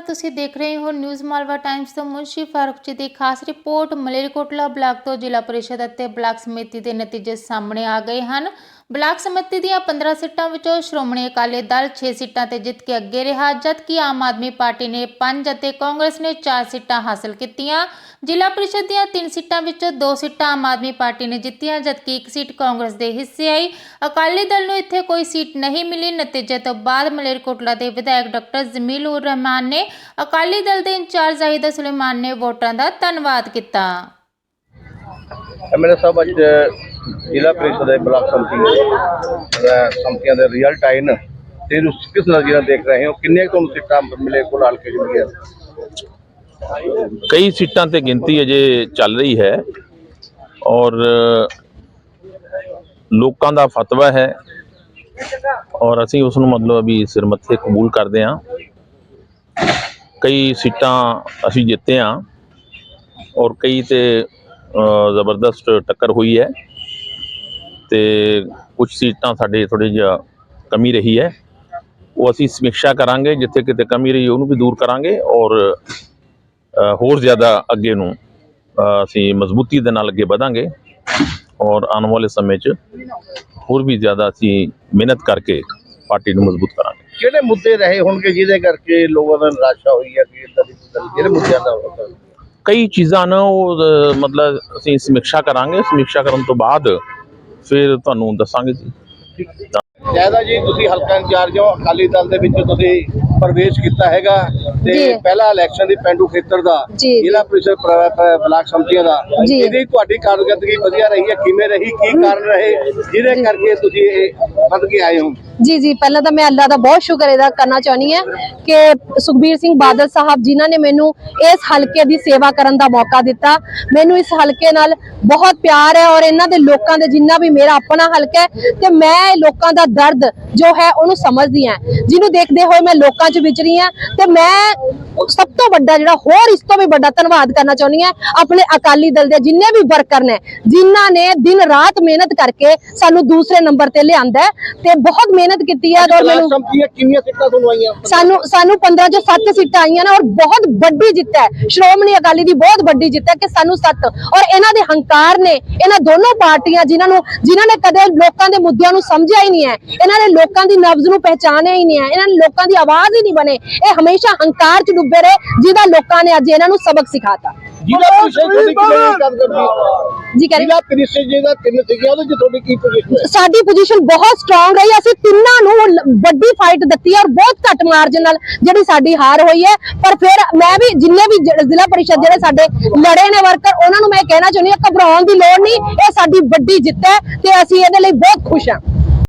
ਤੁਸੀਂ ਦੇਖ ਰਹੇ ਹੋ ਨਿਊਜ਼ ਮਾਲਵਾ ਟਾਈਮਜ਼ ਤੋਂ ਮੁਨਸ਼ੀ ਫਾਰੂਕ ਜੀ ਦੀ ਖਾਸ ਰਿਪੋਰਟ। ਮਲੇਰਕੋਟਲਾ ਬਲਾਕ ਤੋਂ ਜ਼ਿਲ੍ਹਾ ਪਰਿਸ਼ਦ ਅਤੇ ਬਲਾਕ ਸਮਿਤੀ ਦੇ ਨਤੀਜੇ ਸਾਹਮਣੇ ਆ ਗਏ ਹਨ। ਬਲਾਕ ਸਮਿਤੀ ਦੀਆਂ 15 ਸੀਟਾਂ ਵਿੱਚੋਂ ਸ਼੍ਰੋਮਣੀ ਅਕਾਲੀ ਦਲ 6 ਸੀਟਾਂ ਤੇ ਜਿੱਤ ਕੇ ਅੱਗੇ ਰਿਹਾ, ਜਦਕਿ ਆਮ ਆਦਮੀ ਪਾਰਟੀ ਨੇ 5 ਅਤੇ ਕਾਂਗਰਸ ਨੇ 4 ਸੀਟਾਂ ਹਾਸਲ ਕੀਤੀਆਂ। ਜ਼ਿਲ੍ਹਾ ਪਰਿਸ਼ਦ ਦੀਆਂ 3 ਸੀਟਾਂ ਵਿੱਚੋਂ 2 ਸੀਟਾਂ ਆਮ ਆਦਮੀ ਪਾਰਟੀ ਨੇ ਜਿੱਤੀਆਂ, ਜਦਕਿ ਇੱਕ ਸੀਟ ਕਾਂਗਰਸ ਦੇ ਹਿੱਸੇ ਆਈ। ਅਕਾਲੀ ਦਲ ਨੂੰ ਇੱਥੇ ਕੋਈ ਸੀਟ ਨਹੀਂ ਮਿਲੀ। ਨਤੀਜੇ ਤੋਂ ਬਾਅਦ ਮਲੇਰਕੋਟਲਾ ਦੇ ਵਿਧਾਇਕ ਡਾਕਟਰ ਜ਼ਮੀਲ ਰਹਿਮਾਨ ਨੇ ਅਕਾਲੀ ਦਲ ਦੇ ਇੰਚਾਰਜ ਜ਼ਾਹਿਦਾ ਸੁਲੇਮਾਨ ਨੇ ਵੋਟਰਾਂ ਦਾ ਧੰਨਵਾਦ ਕੀਤਾ। ਐਮਐਲਏ ਸਾਹਿਬ, ਅੱਜ ਜ਼ਿਲ੍ਹਾ ਪ੍ਰੀਸ਼ਦ ਦੇ ਬਲਾਕ ਸੰਮਤੀ ਸੰਮਤੀਆਂ ਦੇ ਰਿਜ਼ਲਟ ਆਏ ਨੇ ਤੇ ਕਿਸ ਨਜ਼ਰੀਏ ਨਾਲ ਦੇਖ ਰਹੇ ਹੋ? ਕਿੰਨੇ ਤੁਹਾਨੂੰ ਸੀਟਾਂ ਮਿਲੇ ਕੋਲ ਹਲਕੇ ਚ ਕਈ ਸੀਟਾਂ ਤੇ ਗਿਣਤੀ ਅਜੇ ਚੱਲ ਰਹੀ ਹੈ ਔਰ, ਲੋਕਾਂ ਦਾ ਫਤਵਾ ਹੈ ਔਰ ਅਸੀਂ ਉਸ ਨੂੰ ਮਤਲਬ ਵੀ ਸਿਰ ਮੱਥੇ ਕਬੂਲ ਕਰਦੇ ਹਾਂ। ਕਈ ਸੀਟਾਂ ਅਸੀਂ ਜਿੱਤੇ ਹਾਂ ਔਰ ਕਈ ਤੇ ਜ਼ਬਰਦਸਤ ਟੱਕਰ ਹੋਈ ਹੈ। ਤੇ ਕੁਝ ਸੀਟਾਂ ਸਾਡੇ ਥੋੜੀ ਜਿਹਾ ਕਮੀ ਰਹੀ ਹੈ। ਉਹ ਅਸੀਂ ਸਮੀਖਿਆ ਕਰਾਂਗੇ ਜਿੱਥੇ ਕਿਤੇ ਕਮੀ ਰਹੀ ਉਹਨੂੰ ਵੀ ਦੂਰ ਕਰਾਂਗੇ ਔਰ ਹੋਰ ਜ਼ਿਆਦਾ ਅੱਗੇ ਨੂੰ ਅਸੀਂ ਮਜ਼ਬੂਤੀ ਦੇ ਨਾਲ ਅੱਗੇ ਵਧਾਂਗੇ ਔਰ ਆਉਣ ਵਾਲੇ ਸਮੇਂ 'ਚ ਹੋਰ ਵੀ ਜ਼ਿਆਦਾ ਅਸੀਂ ਮਿਹਨਤ ਕਰਕੇ ਪਾਰਟੀ ਨੂੰ ਮਜ਼ਬੂਤ ਕਰਾਂਗੇ। ਕਿਹੜੇ ਮੁੱਦੇ ਰਹੇ ਹੋਣਗੇ ਜਿਹਦੇ ਕਰਕੇ ਲੋਕਾਂ ਦਾ ਨਿਰਾਸ਼ਾ ਹੋਈ ਹੈ ਕਿ ਇਦਾਂ ਦੀ ਜਿਹੜੇ ਮੁੱਦਿਆਂ ਦਾ ਹੋਊਗਾ? ਕਈ ਚੀਜ਼ਾਂ ਨਾ ਉਹ ਮਤਲਬ ਅਸੀਂ ਸਮੀਖਿਆ ਕਰਾਂਗੇ। ਸਮੀਖਿਆ ਕਰਨ ਤੋਂ ਬਾਅਦ ਫਿਰ ਤੁਹਾਨੂੰ ਦੱਸਾਂਗੇ ਜੀ ਜੈਦਾ ਜੀ ਤੁਸੀਂ ਹਲਕਾ ਇੰਚਾਰਜ ਹੋ ਅਕਾਲੀ ਦਲ ਦੇ ਵਿੱਚ ਤੁਸੀਂ ਪ੍ਰਵੇਸ਼ ਕੀਤਾ ਹੈਗਾ ਤੇ। ਪਹਿਲਾ ਇਲੈਕਸ਼ਨ ਦੀ ਪਿੰਡੂ ਖੇਤਰ ਦਾ। ਜ਼ਿਲ੍ਹਾ ਪ੍ਰੀਸ਼ਦ ਪ੍ਰ- ਪ੍ਰ- ਬਲਾਕ ਸੰਮਤੀਆਂ ਦਾ ਜੀ। ਇਹਦੀ ਤੁਹਾਡੀ ਕਾਰਗਰਦਗੀ ਵਧੀਆ ਰਹੀ ਹੈ ਕਿਵੇਂ ਰਹੀ ਕੀ ਕਾਰਨ ਰਹੇ ਜਿਹਦੇ ਕਰਕੇ ਤੁਸੀਂ ਇਹ ਵੱਧ ਕੇ ਆਏ ਹੋ ਜੀ ਜੀ, ਪਹਿਲਾਂ ਤਾਂ ਮੈਂ ਅੱਲਾ ਦਾ ਬਹੁਤ ਸ਼ੁਕਰ ਅਦਾ ਕਰਨਾ ਚਾਹੁੰਦੀ ਹਾਂ ਕਿ ਸੁਖਬੀਰ ਸਿੰਘ ਬਾਦਲ ਸਾਹਿਬ ਜਿਨ੍ਹਾਂ ਨੇ ਮੈਨੂੰ ਇਸ ਹਲਕੇ ਦੀ ਸੇਵਾ ਕਰਨ ਦਾ ਮੌਕਾ ਦਿੱਤਾ। ਮੈਨੂੰ ਇਸ ਹਲਕੇ ਨਾਲ ਬਹੁਤ ਪਿਆਰ ਹੈ ਔਰ ਇਹਨਾਂ ਦੇ ਲੋਕਾਂ ਦੇ ਜਿੰਨਾ ਵੀ ਮੇਰਾ ਆਪਣਾ ਹਲਕਾ ਹੈ ਤੇ ਮੈਂ ਲੋਕਾਂ ਦਾ ਦਰਦ ਜੋ ਹੈ ਉਹਨੂੰ ਸਮਝਦੀ ਹਾਂ। ਜਿਹਨੂੰ ਦੇਖਦੇ ਹੋਏ ਮੈਂ ਲੋਕਾਂ 'ਚ ਵਿਚਰੀ ਹਾਂ ਤੇ ਮੈਂ ਸਭ ਤੋਂ ਵੱਡਾ ਜਿਹੜਾ ਹੋਰ ਇਸ ਤੋਂ ਵੀ ਵੱਡਾ ਧੰਨਵਾਦ ਕਰਨਾ ਚਾਹੁੰਦੀ ਹਾਂ, ਆਪਣੇ ਅਕਾਲੀ ਦਲ ਦੇ ਜਿੰਨੇ ਵੀ ਵਰਕਰ ਨੇ, ਜਿਨ੍ਹਾਂ ਨੇ ਦਿਨ ਰਾਤ ਮਿਹਨਤ ਕਰਕੇ ਸਾਨੂੰ ਦੂਸਰੇ ਨੰਬਰ ਤੇ ਲਿਆਂਦਾ ਤੇ ਬਹੁਤ ਮਿਹਨਤ ਕੀਤੀ ਹੈ ਔਰ ਮੈਨੂੰ ਸੰਮਤੀਆਂ ਕਿੰਨੀਆਂ ਸੀਟਾਂ ਤੁਹਾਨੂੰ ਆਈਆਂ? ਸਾਨੂੰ ਸਾਨੂੰ 15 ਚੋਂ 7 ਸੀਟਾਂ ਆਈਆਂ ਨੇ ਔਰ ਬਹੁਤ ਵੱਡੀ ਜਿੱਤ ਹੈ। ਸ਼੍ਰੋਮਣੀ ਅਕਾਲੀ ਦੀ ਬਹੁਤ ਵੱਡੀ ਜਿੱਤ ਹੈ ਕਿ ਸਾਨੂੰ 7 ਔਰ ਇਹਨਾਂ ਦੇ ਹੰਕਾਰ ਨੇ ਇਹਨਾਂ ਦੋਨੋਂ ਪਾਰਟੀਆਂ ਜਿਨ੍ਹਾਂ ਨੂੰ ਜਿਨ੍ਹਾਂ ਨੇ ਕਦੇ ਲੋਕਾਂ ਦੇ ਮੁੱਦਿਆਂ ਨੂੰ ਸਮਝਿਆ ਹੀ ਨਹੀਂ ਹੈ ਇਹਨਾਂ ਨੇ ਲੋਕਾਂ ਦੀ ਨਬਜ਼ ਨੂੰ ਪਹਿਚਾਨਿਆ ਹੀ ਨਹੀਂ ਹੈ ਇਹਨਾਂ ਨੇ ਲੋਕਾਂ ਦੀ ਆਵਾਜ਼ ਹੀ ਨਹੀਂ ਬਣੇ। ਇਹ ਹਮੇਸ਼ਾ ਹੰਕਾਰ 'ਚ ਡੁੱਬੇ ਰਹੇ ਜਿਹਦਾ ਲੋਕਾਂ ਨੇ ਅੱਜ ਇਹਨਾਂ ਨੂੰ ਸਬਕ ਸਿਖਾਤਾ। ਜ਼ਿਲ੍ਹਾ ਪ੍ਰੀਸ਼ਦ ਤੁਹਾਡੀ ਕਿਵੇਂ ਕੰਮ ਕਰਦੀ ਜੀ ਕਰੀ ਜ਼ਿਲ੍ਹਾ ਪ੍ਰੀਸ਼ਦ ਜਿਹਦਾ ਤਿੰਨ ਸੀਗੀਆਂ ਉਹਦੇ ਚ ਤੁਹਾਡੀ ਕੀ ਪੋਜੀਸ਼ਨ ਹੈ? ਸਾਡੀ ਪੋਜੀਸ਼ਨ ਬਹੁਤ ਸਟਰੋਂਗ ਰਹੀ ਅਸੀਂ ਤਿੰਨਾਂ ਨੂੰ ਲ- ਵੱਡੀ ਫਾਈਟ ਦਿੱਤੀ ਹੈ ਔਰ ਬਹੁਤ ਘੱਟ ਮਾਰਜਨ ਨਾਲ ਜਿਹੜੀ ਸਾਡੀ ਹਾਰ ਹੋਈ ਹੈ। ਪਰ ਫਿਰ ਮੈਂ ਵੀ ਜਿੰਨੇ ਵੀ ਜ- ਜ਼ਿਲ੍ਹਾ ਪਰਿਸ਼ਦ ਜਿਹੜੇ ਸਾਡੇ ਲੜੇ ਨੇ ਵਰਕਰ ਉਹਨਾਂ ਨੂੰ ਮੈਂ ਕਹਿਣਾ ਚਾਹੁੰਦੀ ਹਾਂ ਘਬਰਾਉਣ ਦੀ ਲੋੜ ਨਹੀਂ। ਇਹ ਸਾਡੀ ਵੱਡੀ ਜਿੱਤ ਹੈ ਤੇ ਅਸੀਂ ਇਹਦੇ ਲਈ ਬਹੁਤ ਖੁਸ਼ ਹਾਂ।